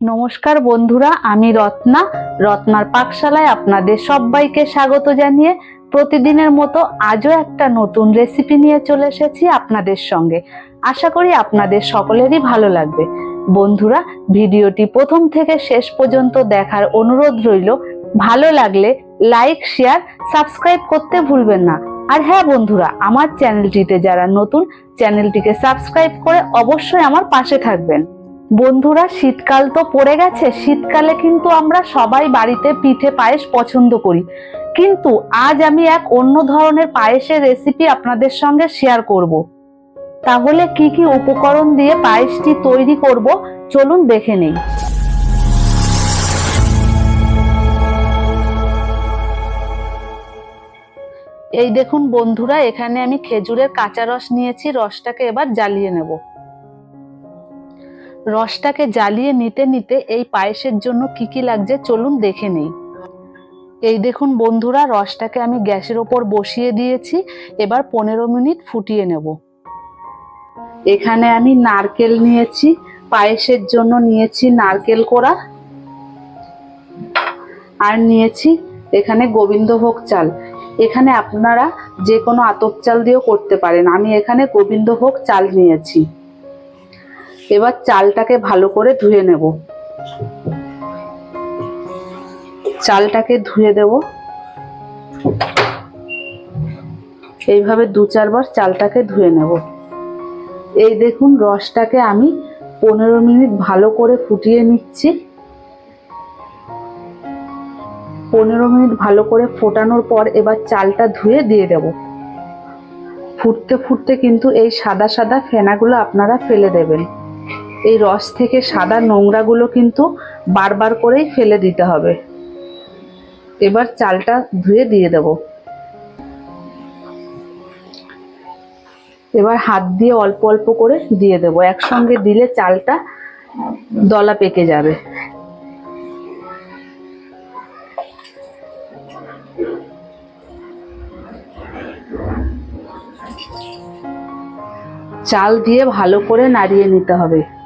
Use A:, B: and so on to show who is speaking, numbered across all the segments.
A: নমস্কার বন্ধুরা, আমি রত্না। রত্নার পাকশালায় আপনাদের সবাইকে স্বাগত জানিয়ে প্রতিদিনের মতো আজও একটা নতুন রেসিপি নিয়ে চলে এসেছি আপনাদের সঙ্গে। আশা করি আপনাদের সকলেরই ভালো লাগবে। বন্ধুরা, ভিডিওটি প্রথম থেকে শেষ পর্যন্ত দেখার অনুরোধ রইল। ভালো লাগলে লাইক শেয়ার সাবস্ক্রাইব করতে ভুলবেন না। আর হ্যাঁ বন্ধুরা, আমার চ্যানেলটিতে যারা নতুন চ্যানেলটিকে সাবস্ক্রাইব করে অবশ্যই আমার পাশে থাকবেন। বন্ধুরা, শীতকাল তো পড়ে গেছে। শীতকালে কিন্তু আমরা সবাই বাড়িতে পিঠে পায়েস পছন্দ করি। কিন্তু আজ আমি এক অন্য ধরনের পায়েসের রেসিপি আপনাদের সঙ্গে শেয়ার করব। তাহলে কি কি উপকরণ দিয়ে পায়েসটি তৈরি করব, চলুন দেখে নেই। এই দেখুন বন্ধুরা, এখানে আমি খেজুরের কাঁচা রস নিয়েছি। রসটাকে এবার জ্বালিয়ে নেব। রসটাকে জ্বালিয়ে নিতে নিতে এই পায়েসের জন্য কি কি লাগছে চলুন দেখে নেই। এই দেখুন বন্ধুরা, রসটাকে আমি গ্যাসের ওপর বসিয়ে দিয়েছি। এবার পনেরো মিনিট ফুটিয়ে নেব। এখানে আমি নারকেল নিয়েছি। পায়েসের জন্য নিয়েছি নারকেল কোড়া। আর নিয়েছি এখানে গোবিন্দভোগ চাল। এখানে আপনারা যে কোনো আতপ চাল দিয়েও করতে পারেন। আমি এখানে গোবিন্দভোগ চাল নিয়েছি। এবার চালটাকে ভালো করে ধুয়ে নেব। চালটাকে ধুয়ে দেব। এইভাবে দু চারবার চালটাকে ধুয়ে নেব। এই দেখুন রসটাকে আমি পনেরো মিনিট ভালো করে ফুটিয়ে নিচ্ছি। পনেরো মিনিট ভালো করে ফোটানোর পর এবার চালটা ধুয়ে দিয়ে দেব। ফুটতে ফুটতে কিন্তু এই সাদা সাদা ফেনাগুলো আপনারা ফেলে দেবেন। এই রস থেকে সাদা নোংরাগুলো কিন্তু বারবার করেই ফেলে দিতে হবে। এবার চালটা ধুয়ে দিয়ে দেব। এবার হাত দিয়ে অল্প অল্প করে দিয়ে দেব। একসঙ্গে দিলে চালটা দলা পেকে যাবে। চাল দিয়ে ভালো করে নাড়িয়ে নিতে হবে।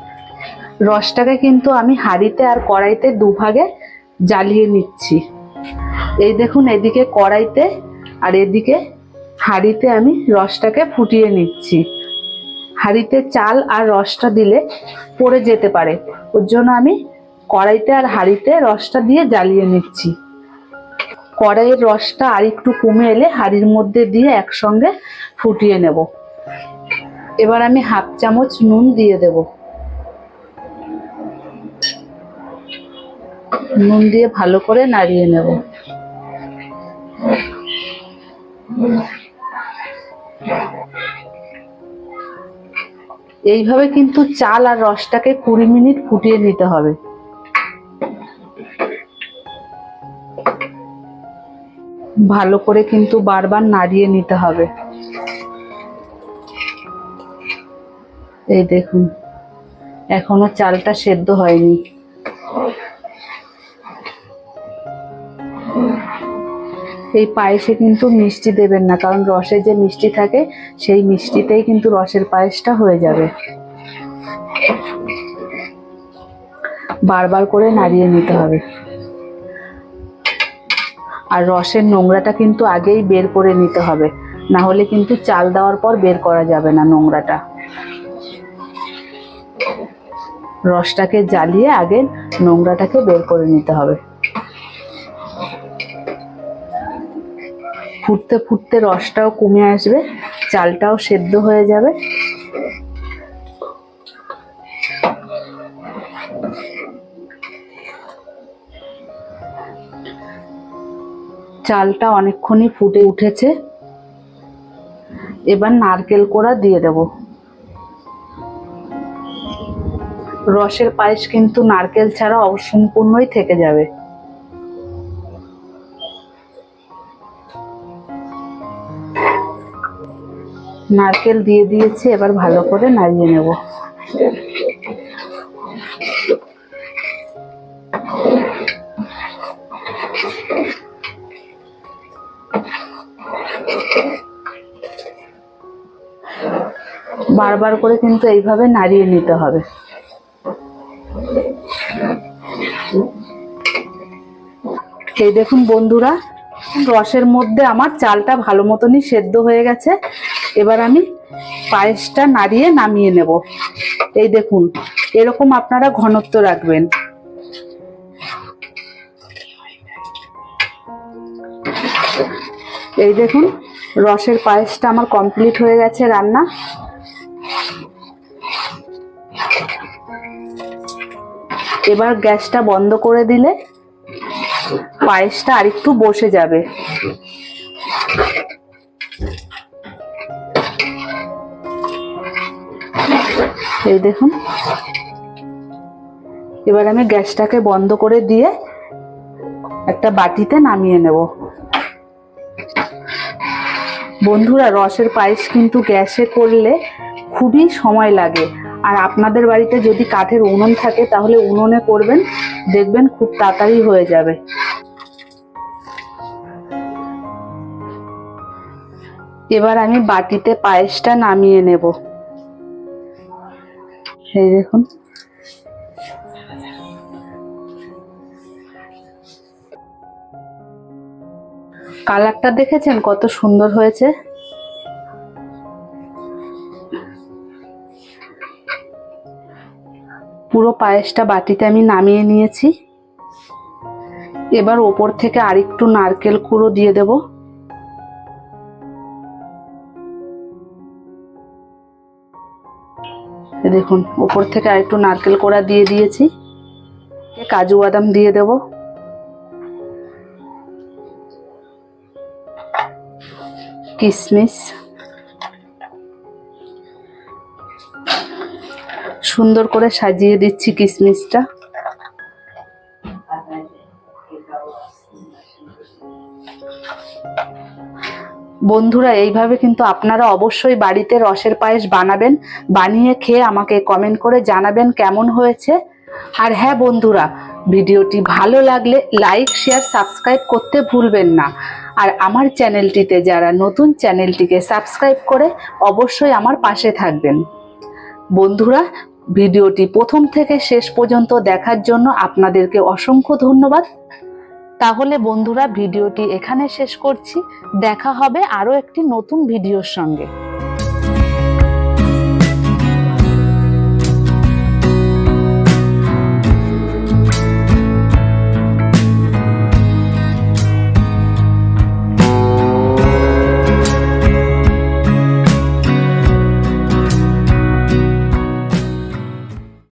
A: রসটাকে কিন্তু আমি হাঁড়িতে আর কড়াইতে দুভাগে জ্বালিয়ে নিচ্ছি। এই দেখুন, এদিকে কড়াইতে আর এদিকে হাঁড়িতে আমি রসটাকে ফুটিয়ে নিচ্ছি। হাঁড়িতে চাল আর রসটা দিলে পড়ে যেতে পারে। ওর জন্য আমি কড়াইতে আর হাঁড়িতে রসটা দিয়ে জ্বালিয়ে নিচ্ছি। কড়াইয়ের রসটা আর একটু কমে এলে হাঁড়ির মধ্যে দিয়ে একসঙ্গে ফুটিয়ে নেব। এবার আমি হাফ চামচ নুন দিয়ে দেব। নুন দিয়ে ভালো করে নাড়িয়ে নেব। এইভাবে কিন্তু চাল আর রসটাকে কুড়ি মিনিট ফুটিয়ে নিতে হবে। ভালো করে কিন্তু বারবার নাড়িয়ে নিতে হবে। এই দেখুন, এখনও চালটা সেদ্ধ হয়নি। এই পায়েসে কিন্তু মিষ্টি দেবেন না, কারণ রসে যে মিষ্টি থাকে, সেই মিষ্টিতেই কিন্তু রসের পায়েসটা হয়ে যাবে। বারবার করে নাড়িয়ে নিতে হবে। আর রসের নোংরাটা কিন্তু আগেই বের করে নিতে হবে। না হলে কিন্তু চাল দেওয়ার পর বের করা যাবে না নোংরাটা। রসটাকে জ্বালিয়ে আগে নোংরাটাকে বের করে নিতে হবে। ফুটতে ফুটতে রসটাও কমে আসবে, চালটাও সেদ্ধ হয়ে যাবে। চালটা অনেকক্ষণই ফুটে উঠেছে। এবার নারকেল কোড়া দিয়ে দেব। রসের পায়েস কিন্তু নারকেল ছাড়া অসম্পূর্ণই থেকে যাবে। নারকেল দিয়ে দিয়েছি, এবার ভালো করে নাড়িয়ে নেব। বারবার করে কিন্তু এইভাবে নাড়িয়ে নিতে হবে। এই দেখুন বন্ধুরা, রসের মধ্যে আমার চালটা ভালো মতনই সেদ্ধ হয়ে গেছে। এবার আমি পায়েসটা নাড়িয়ে নামিয়ে নেব। এই দেখুন, এরকম আপনারা ঘনত্ব রাখবেন। এই দেখুন, রসের পায়েসটা আমার কমপ্লিট হয়ে গেছে রান্না। এবার গ্যাসটা বন্ধ করে দিলে পায়েসটা আরেকটু বসে যাবে। এই দেখুন। এবার আমি গ্যাসটাকে বন্ধ করে দিয়ে একটা বাটিতে নামিয়ে নেব। বন্ধুরা, রসের পায়েস কিন্তু গ্যাসে করলে খুবই সময় লাগে। আর আপনাদের বাড়িতে যদি কাঠের উনুন থাকে, তাহলে উনুনে করবেন, দেখবেন খুব তাড়াতাড়ি হয়ে যাবে। এবার আমি বাটিতে পায়েসটা নামিয়ে নেব। এই দেখুন। কালারটা দেখেছেন? কত সুন্দর হয়েছে। পুরো পায়েসটা বাটিতে আমি নামিয়ে নিয়েছি। এবার ওপর থেকে আরেকটু নারকেল কুড়ো দিয়ে দেব। দেখুন, ওপর থেকে আরেকটু নারকেল কোড়া দিয়ে দিয়েছি। কাজু বাদাম দিয়ে দেব। কিশমিশ সুন্দর করে সাজিয়ে দিচ্ছি কিশমিশটা বন্ধুরা, এইভাবে কিন্তু আপনারা অবশ্যই বাড়িতে রসের পায়েস বানাবেন, বানিয়ে খেয়ে আমাকে কমেন্ট করে জানাবেন কেমন হয়েছে। আর হ্যাঁ বন্ধুরা, ভিডিওটি ভালো লাগলে লাইক শেয়ার সাবস্ক্রাইব করতে ভুলবেন না। আর আমার চ্যানেলটিতে যারা নতুন, চ্যানেলটিকে সাবস্ক্রাইব করে অবশ্যই আমার পাশে থাকবেন। বন্ধুরা, ভিডিওটি প্রথম থেকে শেষ পর্যন্ত দেখার জন্য আপনাদেরকে অসংখ্য ধন্যবাদ। তাহলে বন্ধুরা ভিডিওটি এখানে শেষ করছি। দেখা হবে আরও একটি নতুন ভিডিওর সঙ্গে।